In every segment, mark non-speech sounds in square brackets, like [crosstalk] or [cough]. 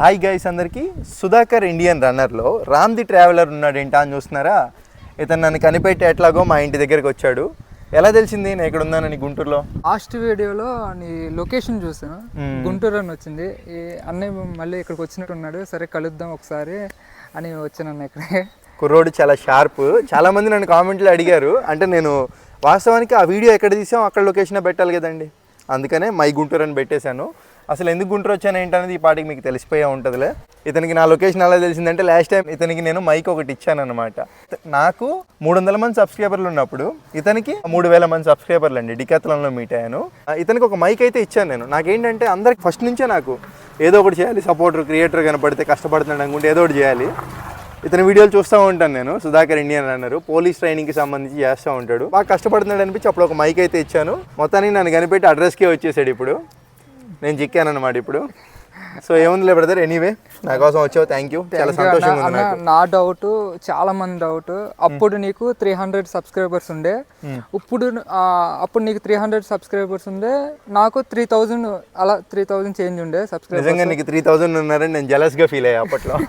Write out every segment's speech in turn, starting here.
Hi guys అందరికీ. Sudhakar Indian రన్నర్లో Ram the traveller ఉన్నాడు ఏంటా అని చూస్తున్నారా? ఇతను నన్ను కనిపెట్టి ఎట్లాగో మా ఇంటి దగ్గరికి వచ్చాడు. ఎలా తెలిసింది? నేను ఇక్కడ ఉన్నానని గుంటూరులో? లాస్ట్ వీడియోలో నీ లొకేషన్ చూసాను. గుంటూరు అని వచ్చింది. ఈ అన్నయ్య మళ్ళీ ఇక్కడికి వచ్చినట్టు ఉన్నాడు. సరే కలుద్దాం ఒకసారి అని వచ్చాను ఇక్కడే. కుర్రోడు చాలా షార్ప్. చాలా మంది నన్ను కామెంట్లో అడిగారు. అంటే నేను వాస్తవానికి ఆ వీడియో ఎక్కడ తీసాం అక్కడ లొకేషన్ పెట్టాలి కదండి. అందుకనే మై గుంటూరు అని పెట్టేశాను. అసలు ఎందుకు గుంటూరు వచ్చాను ఏంటనేది ఈ పాటికి మీకు తెలిసిపోయే ఉంటుందిలే. ఇతనికి నా లొకేషన్ అలా తెలిసిందంటే లాస్ట్ టైం ఇతనికి నేను మైక్ ఒకటి ఇచ్చాను అనమాట నాకు మూడు వందల మంది సబ్స్క్రైబర్లు ఉన్నప్పుడు ఇతనికి మూడు వేల మంది సబ్స్క్రైబర్లు అండి డికాత్లంలో మీట్ అయ్యాను. ఇతనికి ఒక మైక్ అయితే ఇచ్చాను నేను. నాకేంటంటే అందరికి ఫస్ట్ నుంచే నాకు ఏదో ఒకటి చేయాలి సపోర్టర్ క్రియేటర్ కనపడితే కష్టపడుతున్నాడు అనుకుంటే ఏదో ఒకటి చేయాలి. ఇతని వీడియోలు చూస్తూ ఉంటాను నేను సుధాకర్ ఇండియన్ అన్నారు. పోలీస్ ట్రైనింగ్కి సంబంధించి చేస్తూ ఉంటాడు. బాగా కష్టపడుతున్నాడు అనిపించి అప్పుడు ఒక మైక్ అయితే ఇచ్చాను. మొత్తానికి నన్ను కనిపెట్టి అడ్రస్కే వచ్చేసాడు ఇప్పుడు. నేను చిక్కాను అనమాట ఇప్పుడు. సో ఏముందిలే బ్రదర్ ఎనీవే నా కోసం వచ్చావు థ్యాంక్ యూ చాలా సంతోషంగా ఉంది నా డౌట్ చాలా మంది డౌట్ అప్పుడు నీకు త్రీ హండ్రెడ్ సబ్స్క్రైబర్స్ ఉండే. ఇప్పుడు అప్పుడు నీకు త్రీ హండ్రెడ్ సబ్స్క్రైబర్స్ ఉండే. నాకు త్రీ థౌజండ్ అలా త్రీ థౌజండ్ చేంజ్ ఉండే సబ్స్క్రైబర్ నిజంగా నీకు త్రీ థౌసండ్ ఉన్నారని నేను జలస్గా ఫీల్ అయ్యా అప్పట్లో. [laughs]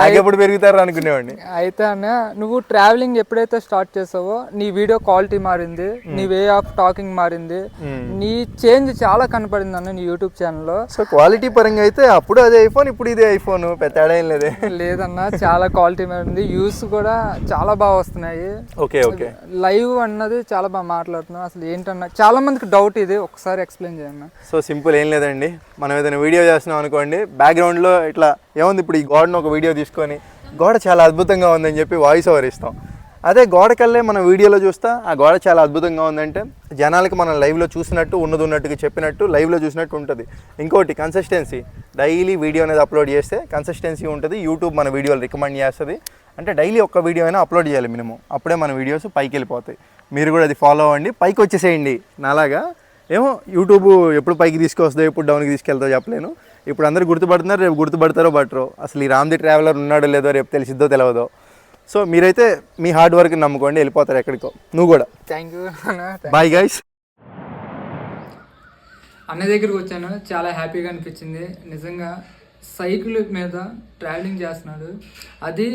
[laughs] ఎప్పుడు పెరుగుతారు అనుకునేవాడిని. అయితే అన్న నువ్వు ట్రావెలింగ్ ఎప్పుడైతే స్టార్ట్ చేసావో నీ వీడియో క్వాలిటీ మారింది. నీ వే ఆఫ్ టాకింగ్ మారింది. నీ చేంజ్ చాలా కనపడింది అన్న నీ యూట్యూబ్ ఛానల్లో సో క్వాలిటీ పరంగా అయితే అప్పుడు అదే ఐఫోన్ ఇప్పుడు ఇదే ఐఫోన్ పెద్ద తేడా ఏం లేదే. లేదన్నా చాలా క్వాలిటీ మారింది వ్యూస్ కూడా చాలా బాగా వస్తున్నాయి. Okay okay. లైవ్ అన్నది చాలా బాగా మాట్లాడుతున్నావు అసలు ఏంటన్నా చాలా మందికి డౌట్ ఇది. ఒకసారి ఎక్స్ప్లెయిన్ చేయన్న సో సింపుల్ ఏం లేదండి. మనం ఏదైనా వీడియో చేస్తున్నాం అనుకోండి బ్యాక్గ్రౌండ్లో ఇట్లా ఏముంది ఇప్పుడు ఈ గోడను ఒక వీడియో తీసుకొని గోడ చాలా అద్భుతంగా ఉందని చెప్పి వాయిస్ ఓవర్ ఇస్తాం. అదే గోడకల్లే మన వీడియోలో చూస్తా. ఆ గోడ చాలా అద్భుతంగా ఉందంటే జనాలకి మనం లైవ్లో చూసినట్టు ఉన్నది ఉన్నట్టుగా చెప్పినట్టు లైవ్లో చూసినట్టు ఉంటుంది. ఇంకోటి కన్సిస్టెన్సీ డైలీ వీడియో అనేది అప్లోడ్ చేస్తే కన్సిస్టెన్సీ ఉంటుంది. యూట్యూబ్ మన వీడియోలు రికమెండ్ చేస్తుంది. అంటే డైలీ ఒక్క వీడియో అయినా అప్లోడ్ చేయాలి మినిమం. అప్పుడే మన వీడియోస్ పైకి వెళ్ళిపోతాయి. మీరు కూడా అది ఫాలో అవ్వండి. పైకి వచ్చేసేయండి. నాలాగా ఏమో యూట్యూబ్ ఎప్పుడు పైకి తీసుకొస్తుందో ఎప్పుడు డౌన్కి తీసుకెళ్తాదో చెప్పలేను. ఇప్పుడు అందరూ గుర్తుపడుతున్నారు రేపు గుర్తుపడతారో బట్టరో. అసలు ఈ రామ్ది ట్రావెలర్ ఉన్నాడో లేదో రేపు తెలిసిద్దో తెలియదో సో మీరైతే మీ హార్డ్ వర్క్ నమ్ముకోండి వెళ్ళిపోతారు ఎక్కడికో. నువ్వు కూడా. థ్యాంక్ యూ బాయ్ గైస్ అన్న దగ్గరికి వచ్చాను. చాలా హ్యాపీగా అనిపించింది. నిజంగా సైకిల్ మీద ట్రావెలింగ్ చేస్తున్నాడు. అది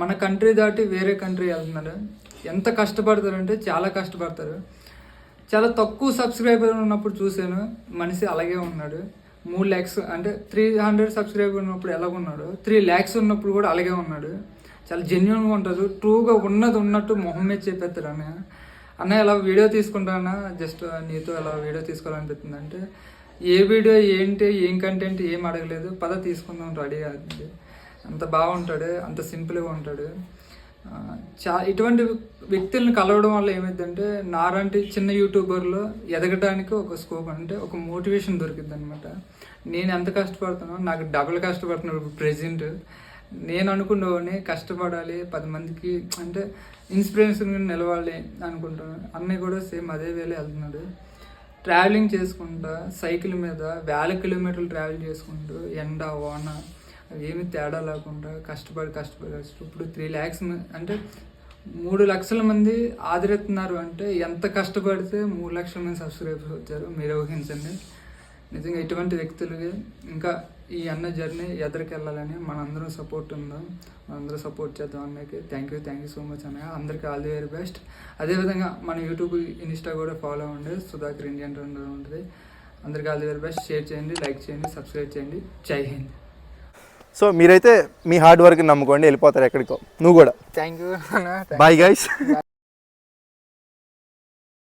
మన కంట్రీ దాటి వేరే కంట్రీ వెళ్తున్నాడు. ఎంత కష్టపడతారంటే చాలా కష్టపడతారు. చాలా తక్కువ సబ్స్క్రైబర్ ఉన్నప్పుడు చూశాను. మనిషి అలాగే ఉన్నాడు. మూడు ల్యాక్స్ అంటే త్రీ హండ్రెడ్ సబ్స్క్రైబర్ ఉన్నప్పుడు ఎలా ఉన్నాడు త్రీ ల్యాక్స్ ఉన్నప్పుడు కూడా అలాగే ఉన్నాడు. చాలా జెన్యున్గా ఉంటాడు ట్రూగా ఉన్నది ఉన్నట్టు మొహం మీద చెప్పేస్తారు అన్న అన్న ఇలా వీడియో తీసుకుంటానా జస్ట్ నీతో ఇలా వీడియో తీసుకోవాలనిపిస్తుంది అంటే ఏ వీడియో ఏంటి ఏం కంటెంట్ ఏం అడగలేదు పద తీసుకుందాం రెడీ అది అంత బాగుంటాడు అంత సింపుల్గా ఉంటాడు. చా ఇటువంటి వ్యక్తులను కలవడం వల్ల ఏమైందంటే నాలాంటి చిన్న యూట్యూబర్లో ఎదగడానికి ఒక స్కోప్ అంటే ఒక మోటివేషన్ దొరికింది అనమాట నేను ఎంత కష్టపడుతున్నానో నాకు డబుల్ కష్టపడుతున్నాను ఇప్పుడు ప్రెజెంట్ నేను అనుకున్నవాడిని కష్టపడాలి పది మందికి అంటే ఇన్స్పిరేషన్ నిలవాలి అనుకుంటున్నాను అన్నయ్య కూడా సేమ్ అదే వేళ వెళ్తున్నాడు. ట్రావెలింగ్ చేసుకుంటా సైకిల్ మీద వేల కిలోమీటర్లు ట్రావెల్ చేసుకుంటూ ఎండ వాన ఏమి తేడా లేకుండా కష్టపడి కష్టపడి కష్టపడి. ఇప్పుడు త్రీ ల్యాక్స్ అంటే మూడు లక్షల మంది ఆదరిస్తున్నారు అంటే ఎంత కష్టపడితే మూడు లక్షల మంది సబ్స్క్రైబర్స్ వచ్చారు. మీరు ఊహించండి. నిజంగా ఇటువంటి వ్యక్తులకి ఇంకా ఈ అన్న జర్నీ ఎదరికి వెళ్ళాలని మనందరం సపోర్ట్ ఉందాం. మనందరం సపోర్ట్ చేద్దాం అన్నకి thank you thank you so much అన్నయ్య. అందరికీ ఆల్ ది వెరీ బెస్ట్ అదేవిధంగా మన యూట్యూబ్ ఇన్స్టా కూడా ఫాలో అవ్వండి. సుధాకర్ ఇండియన్ రన్నర్ ఉంటుంది. అందరికీ all the very best share చేయండి లైక్ చేయండి సబ్స్క్రైబ్ చేయండి. జై హింద్ సో మీరైతే మీ హార్డ్ వర్క్ నమ్ముకోండి వెళ్ళిపోతారు ఎక్కడికో. నువ్వు కూడా. Thank you bye guys